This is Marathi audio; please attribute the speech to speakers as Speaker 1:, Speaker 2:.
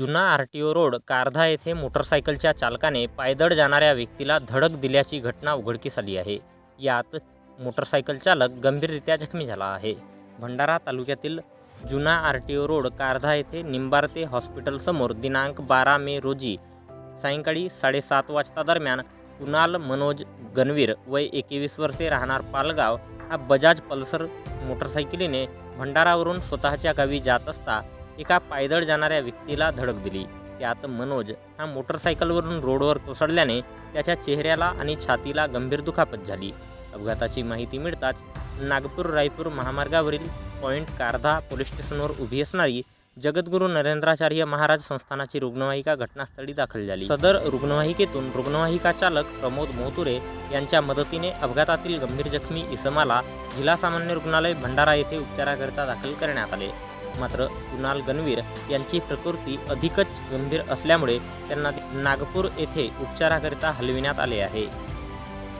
Speaker 1: जुना R T O road Kardha येथे मोटरसायकलच्या चालकाने पायदळ जाणाऱ्या व्यक्तीला धडक दिल्याची घटना उघडकीस आली आहे. यात मोटरसायकल चालक गंभीररित्या जखमी झाला आहे. भंडारा तालुक्यातील जुना R T O road Kardha येथे निंबार्ते हॉस्पिटलसमोर दिनांक बारा मे रोजी सायंकाळी साडेसात वाजता दरम्यान कुणाल मनोज गणवीर वय एकवीस वर्षे राहणार पालगाव हा बजाज पल्सर मोटरसायकलीने भंडारावरून स्वतःच्या गावी जात असता एका पायदळ जाणाऱ्या व्यक्तीला धडक दिली. त्यात मनोज हा मोटरसायकलवरून रोडवर कोसळल्याने त्याच्या चेहऱ्याला आणि छातीला गंभीर दुखापत झाली. अपघाताची माहिती मिळताच नागपूर रायपूर महामार्गावरील पॉईंट कारधा पोलीस स्टेशनवर उभी असणारी जगद्गुरू नरेंद्राचार्य महाराज संस्थानाची रुग्णवाहिका घटनास्थळी दाखल झाली. सदर रुग्णवाहिकेतून रुग्णवाहिका चालक प्रमोद मोहतुरे यांच्या मदतीने अपघातातील गंभीर जखमी इसमाला जिल्हा सामान्य रुग्णालय भंडारा येथे उपचाराकरिता दाखल करण्यात आले. मात्र कुणाल गणवीर यांची प्रकृती अधिकच गंभीर असल्यामुळे त्यांना नागपूर येथे उपचाराकरिता हलविण्यात आले आहे.